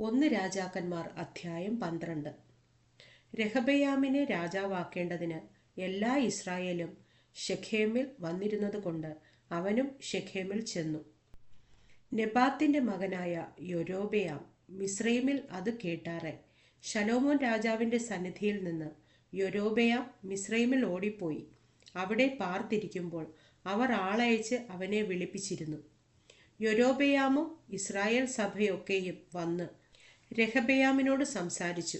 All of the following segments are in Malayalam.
ഒന്ന് രാജാക്കന്മാർ അധ്യായം പന്ത്രണ്ട്. രഹബയാമിനെ രാജാവാക്കേണ്ടതിന് എല്ലാ ഇസ്രായേലും ഷെഖേമിൽ വന്നിരുന്നത് കൊണ്ട് അവനും ഷെഖേമിൽ ചെന്നു. നെബാത്തിന്റെ മകനായ യൊരോബയാം മിസ്രൈമിൽ അത് കേട്ടാറെ. ശലോമോൻ രാജാവിന്റെ സന്നിധിയിൽ നിന്ന് യൊരോബയാം മിസ്രൈമിൽ ഓടിപ്പോയി. അവിടെ പാർത്തിരിക്കുമ്പോൾ അവർ ആളയച്ച് അവനെ വിളിപ്പിച്ചിരുന്നു. യൊരോബയാമും ഇസ്രായേൽ സഭയൊക്കെയും വന്ന് രഹബയാമിനോട് സംസാരിച്ചു.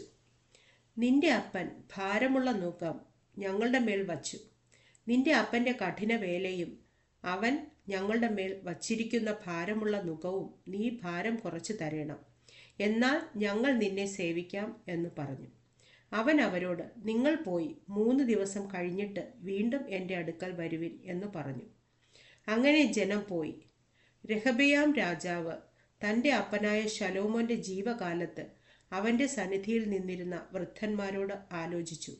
നിന്റെ അപ്പൻ ഭാരമുള്ള നൂക്കം ഞങ്ങളുടെ മേൽ വച്ചു. നിന്റെ അപ്പന്റെ കഠിന വേലയും അവൻ ഞങ്ങളുടെ മേൽ വച്ചിരിക്കുന്ന ഭാരമുള്ള നുകവും നീ ഭാരം കുറച്ചു തരണം. എന്നാൽ ഞങ്ങൾ നിന്നെ സേവിക്കാം എന്ന് പറഞ്ഞു. അവൻ അവരോട് നിങ്ങൾ പോയി മൂന്ന് ദിവസം കഴിഞ്ഞിട്ട് വീണ്ടും എന്റെ അടുക്കൽ വരുവിൻ എന്ന് പറഞ്ഞു. അങ്ങനെ ജനം പോയി. രഹബയാം രാജാവ് തന്റെ അപ്പനായ ശലോമോന്റെ ജീവകാലത്ത് അവന്റെ സന്നിധിയിൽ നിന്നിരുന്ന വൃദ്ധന്മാരോട് ആലോചിച്ചു.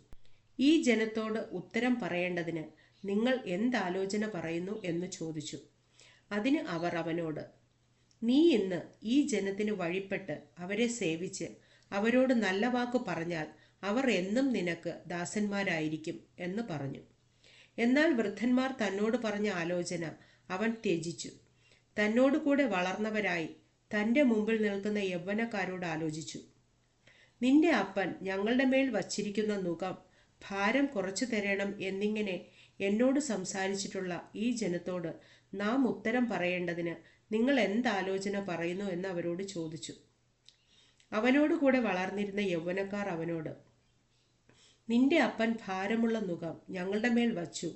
ഈ ജനത്തോട് ഉത്തരം പറയേണ്ടതിന് നിങ്ങൾ എന്താലോചന പറയുന്നു എന്ന് ചോദിച്ചു. അതിന് അവർ അവനോട് നീ ഇന്ന് ഈ ജനത്തിന് വഴിപ്പെട്ട് അവരെ സേവിച്ച് അവരോട് നല്ല വാക്ക് പറഞ്ഞാൽ അവർ എന്നും നിനക്ക് ദാസന്മാരായിരിക്കും എന്ന് പറഞ്ഞു. എന്നാൽ വൃദ്ധന്മാർ തന്നോട് പറഞ്ഞ ആലോചന അവൻ ത്യജിച്ചു. തന്നോട് കൂടെ വളർന്നവരായി തന്റെ മുമ്പിൽ നിൽക്കുന്ന യൗവനക്കാരോട് ആലോചിച്ചു. നിന്റെ അപ്പൻ ഞങ്ങളുടെ മേൽ വച്ചിരിക്കുന്ന നുഖം ഭാരം കുറച്ചു തരണം എന്നിങ്ങനെ എന്നോട് സംസാരിച്ചിട്ടുള്ള ഈ ജനത്തോട് നാം ഉത്തരം പറയേണ്ടതിന് നിങ്ങൾ എന്താലോചന പറയുന്നു എന്ന് അവരോട് ചോദിച്ചു. അവനോട് കൂടെ വളർന്നിരുന്ന യൗവനക്കാർ അവനോട് നിന്റെ അപ്പൻ ഭാരമുള്ള നുഖം ഞങ്ങളുടെ മേൽ വച്ചു.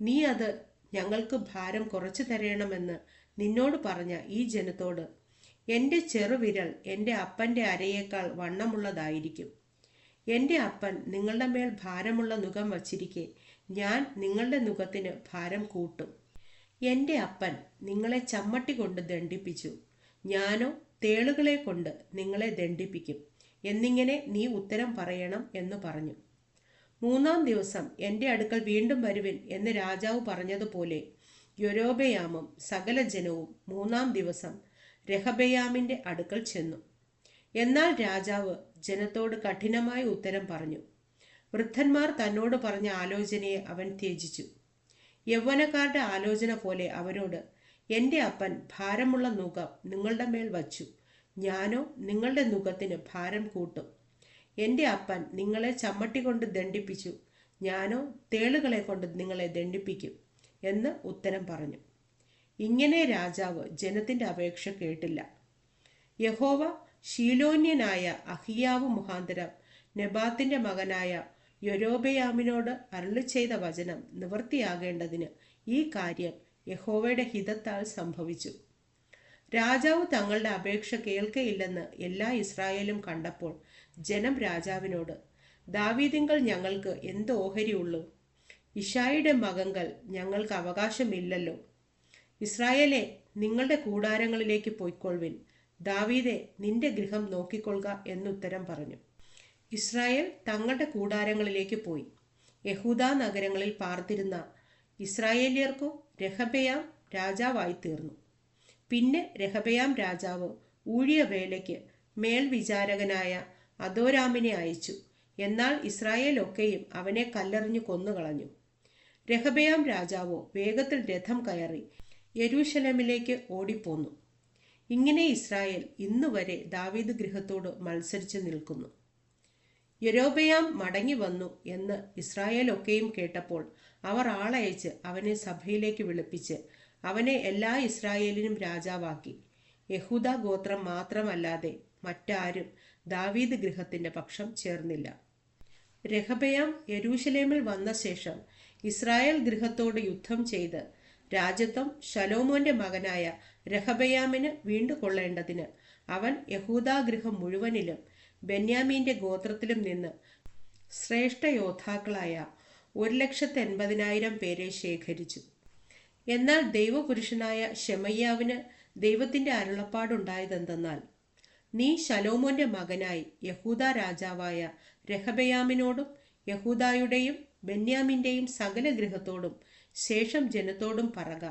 നീ അത് ഞങ്ങൾക്ക് ഭാരം കുറച്ചു തരണമെന്ന് നിന്നോട് പറഞ്ഞ ഈ ജനത്തോട് എന്റെ ചെറുവിരൽ എന്റെ അപ്പന്റെ അരയേക്കാൾ വണ്ണമുള്ളതായിരിക്കും. എന്റെ അപ്പൻ നിങ്ങളുടെ മേൽ ഭാരമുള്ള നുഖം വച്ചിരിക്കെ ഞാൻ നിങ്ങളുടെ നുഖത്തിന് ഭാരം കൂട്ടും. എന്റെ അപ്പൻ നിങ്ങളെ ചമ്മട്ടി കൊണ്ട് ദണ്ഡിപ്പിച്ചു. ഞാനോ തേളുകളെ കൊണ്ട് നിങ്ങളെ ദണ്ഡിപ്പിക്കും. എന്നിങ്ങനെ നീ ഉത്തരം പറയണം എന്ന് പറഞ്ഞു. മൂന്നാം ദിവസം എന്റെ അടുക്കൽ വീണ്ടും വരുവിൻ എന്ന് രാജാവ് പറഞ്ഞതുപോലെ യൊരോബയാമും സകല ജനവും മൂന്നാം ദിവസം രഹബയാമിന്റെ അടുക്കൽ ചെന്നു. എന്നാൽ രാജാവ് ജനത്തോട് കഠിനമായ ഉത്തരം പറഞ്ഞു. വൃദ്ധന്മാർ തന്നോട് പറഞ്ഞ ആലോചനയെ അവൻ ത്യജിച്ചു. യൗവനക്കാരുടെ ആലോചന പോലെ അവരോട് എന്റെ അപ്പൻ ഭാരമുള്ള നുഖം നിങ്ങളുടെ മേൽ വച്ചു. ഞാനോ നിങ്ങളുടെ നുഖത്തിന് ഭാരം കൂട്ടും. എന്റെ അപ്പൻ നിങ്ങളെ ചമ്മട്ടി കൊണ്ട് ദണ്ഡിപ്പിച്ചു. ഞാനോ തേളുകളെ കൊണ്ട് നിങ്ങളെ ദണ്ഡിപ്പിക്കും എന്ന് ഉത്തരം പറഞ്ഞു. ഇങ്ങനെ രാജാവ് ജനത്തിന്റെ അപേക്ഷ കേട്ടില്ല. യഹോവ ശീലോന്യനായ അഹിയാവ് മുഖാന്തരം നെബാത്തിന്റെ മകനായ യൊരോബയാമിനോട് അരുളി ചെയ്ത വചനം നിവൃത്തിയാകേണ്ടതിന് ഈ കാര്യം യഹോവയുടെ ഹിതത്താൽ സംഭവിച്ചു. രാജാവ് തങ്ങളുടെ അപേക്ഷ കേൾക്കയില്ലെന്ന് എല്ലാ ഇസ്രായേലും കണ്ടപ്പോൾ ജനം രാജാവിനോട് ദാവീദിങ്കൾ ഞങ്ങൾക്ക് എന്ത് ഓഹരിയുള്ളൂ? ഇഷായിയുടെ മകങ്ങൾ ഞങ്ങൾക്ക് അവകാശമില്ലല്ലോ. ഇസ്രായേലെ നിങ്ങളുടെ കൂടാരങ്ങളിലേക്ക് പോയിക്കൊള്ളുവിൻ. ദാവീദെ നിന്റെ ഗൃഹം നോക്കിക്കൊള്ളുക എന്നുത്തരം പറഞ്ഞു. ഇസ്രായേൽ തങ്ങളുടെ കൂടാരങ്ങളിലേക്ക് പോയി. യഹൂദ നഗരങ്ങളിൽ പാർത്തിരുന്ന ഇസ്രായേലിയർക്കു രഹബയാം രാജാവായി തീർന്നു. പിന്നെ രഹബയാം രാജാവ് ഊഴിയവേലയ്ക്ക് മേൽവിചാരകനായ അദോരാമിനെ അയച്ചു. എന്നാൽ ഇസ്രായേൽ ഒക്കെയും അവനെ കല്ലെറിഞ്ഞു കൊന്നുകളഞ്ഞു. രഹബയാം രാജാവോ വേഗത്തിൽ രഥം കയറി യെരൂശലേമിലേക്ക് ഓടിപ്പോന്നു. ഇങ്ങനെ ഇസ്രായേൽ ഇന്നുവരെ ദാവീദ് ഗൃഹത്തോട് മത്സരിച്ച് നിൽക്കുന്നു. യരോബയാം മടങ്ങി വന്നു എന്ന് ഇസ്രായേലൊക്കെയും കേട്ടപ്പോൾ അവർ ആളയച്ച് അവനെ സഭയിലേക്ക് വിളിപ്പിച്ച് അവനെ എല്ലാ ഇസ്രായേലിനും രാജാവാക്കി. യഹൂദ ഗോത്രം മാത്രമല്ലാതെ മറ്റാരും ദാവീദ് ഗൃഹത്തിന്റെ പക്ഷം ചേർന്നില്ല. രഹബയാം യരൂശലേമിൽ വന്ന ശേഷം ഇസ്രായേൽ ഗൃഹത്തോട് യുദ്ധം ചെയ്ത് രാജ്യത്വം ശലോമോന്റെ മകനായ രഹബയാമിന് വീണ്ടുകൊള്ളേണ്ടതിന്. അവൻ യഹൂദാഗൃഹം മുഴുവനിലും ബെന്യാമീന്റെ ഗോത്രത്തിലും നിന്ന് ശ്രേഷ്ഠ യോദ്ധാക്കളായ ഒരു ലക്ഷത്തി എൺപതിനായിരം പേരെ ശേഖരിച്ചു. എന്നാൽ ദൈവപുരുഷനായ ഷെമയ്യാവിന് ദൈവത്തിന്റെ അരുളപ്പാടുണ്ടായതെന്തെന്നാൽ നീ ശലോമോന്റെ മകനായി യഹൂദ രാജാവായ രഹബയാമിനോടും യഹൂദായുടെയും ബെന്യാമിന്റെയും സകല ഗൃഹത്തോടും ശേഷം ജനത്തോടും പറക.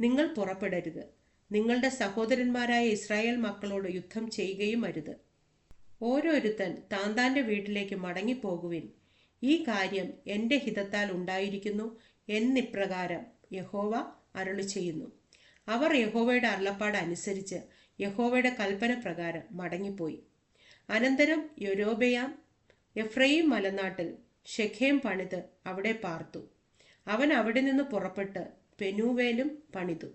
നിങ്ങൾ പുറപ്പെടരുത്. നിങ്ങളുടെ സഹോദരന്മാരായ ഇസ്രായേൽ മക്കളോട് യുദ്ധം ചെയ്യുകയും അരുത്. ഓരോരുത്തൻ താന്താന്റെ വീട്ടിലേക്ക് മടങ്ങിപ്പോകുവിൻ. ഈ കാര്യം എന്റെ ഹിതത്താൽ ഉണ്ടായിരിക്കുന്നു എന്നിപ്രകാരം യഹോവ അരുളി ചെയ്യുന്നു. അവർ യഹോവയുടെ അരുളപ്പാട് അനുസരിച്ച് യഹോവയുടെ കൽപ്പന പ്രകാരം മടങ്ങിപ്പോയി. അനന്തരം യൊരോബയാം എഫ്രൈം മലനാട്ടിൽ ഷെഖേം പണിത് അവിടെ പാർത്തു. അവൻ അവിടെ നിന്ന് പുറപ്പെട്ട് പെനുവേലും പണിതു.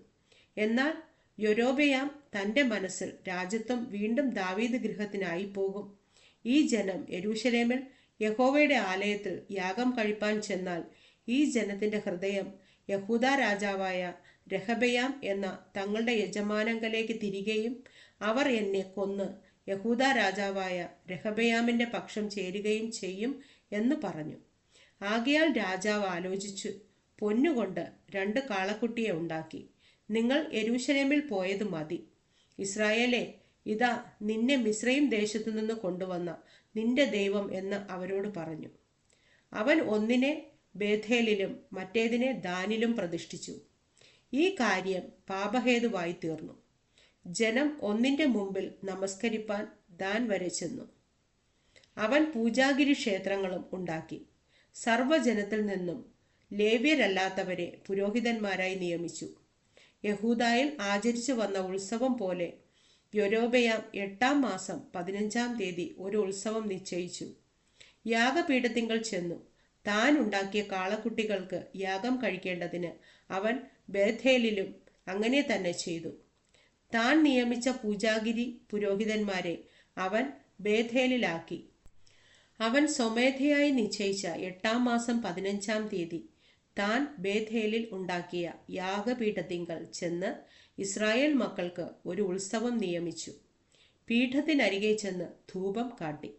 എന്നാൽ യൊരോബയാം തന്റെ മനസ്സിൽ രാജ്യത്വം വീണ്ടും ദാവീദ് ഗൃഹത്തിനായി പോകും. ഈ ജനം യരൂശലേമിൽ യഹോവയുടെ ആലയത്തിൽ യാഗം കഴിപ്പാൻ ചെന്നാൽ ഈ ജനത്തിന്റെ ഹൃദയം യഹൂദ രാജാവായ രഹബയാം എന്ന തങ്ങളുടെ യജമാനങ്കലേക്ക് തിരികെയും അവർ എന്നെ കൊന്ന് യഹൂദ രാജാവായ രഹബയാമിന്റെ പക്ഷം ചേരുകയും ചെയ്യും എന്ന് പറഞ്ഞു. ആകയാൽ രാജാവ് ആലോചിച്ചു. പൊന്നുകൊണ്ട് രണ്ട് കാളക്കുട്ടിയെ ഉണ്ടാക്കി. നിങ്ങൾ യെരൂശലേമിൽ പോയത് മതി. ഇസ്രായേലെ ഇതാ നിന്നെ മിശ്രയും ദേശത്തു നിന്ന് കൊണ്ടുവന്ന നിന്റെ ദൈവം എന്ന് അവരോട് പറഞ്ഞു. അവൻ ഒന്നിനെ ബേഥേലിലും മറ്റേതിനെ ദാനിലും പ്രതിഷ്ഠിച്ചു. ഈ കാര്യം പാപഹേതുവായി തീർന്നു. ജനം ഒന്നിന്റെ മുമ്പിൽ നമസ്കരിപ്പാൻ ദാൻ വരെ ചെന്നു. അവൻ പൂജാഗിരി ക്ഷേത്രങ്ങളും ഉണ്ടാക്കി. സർവജനത്തിൽ നിന്നും ലേവ്യരല്ലാത്തവരെ പുരോഹിതന്മാരായി നിയമിച്ചു. യഹൂദായിൽ ആചരിച്ചു വന്ന ഉത്സവം പോലെ യൊരോബയാം എട്ടാം മാസം പതിനഞ്ചാം തീയതി ഒരു ഉത്സവം നിശ്ചയിച്ചു. യാഗപീഠത്തിങ്കൽ ചെന്നു താൻ ഉണ്ടാക്കിയ കാളക്കുട്ടികൾക്ക് യാഗം കഴിക്കേണ്ടതിന് അവൻ ബേഥേലിലും അങ്ങനെ തന്നെ ചെയ്തു. താൻ നിയമിച്ച പൂജാഗിരി പുരോഹിതന്മാരെ അവൻ ബേഥേലിലാക്കി. അവൻ സ്വമേധയായി നിശ്ചയിച്ച എട്ടാം മാസം പതിനഞ്ചാം തീയതി താൻ ബേഥേലിൽ ഉണ്ടാക്കിയ യാഗപീഠത്തിങ്കൽ ചെന്ന് ഇസ്രായേൽ മക്കൾക്ക് ഒരു ഉത്സവം നിയമിച്ചു. പീഠത്തിനരികെ ചെന്ന് ധൂപം കാട്ടി.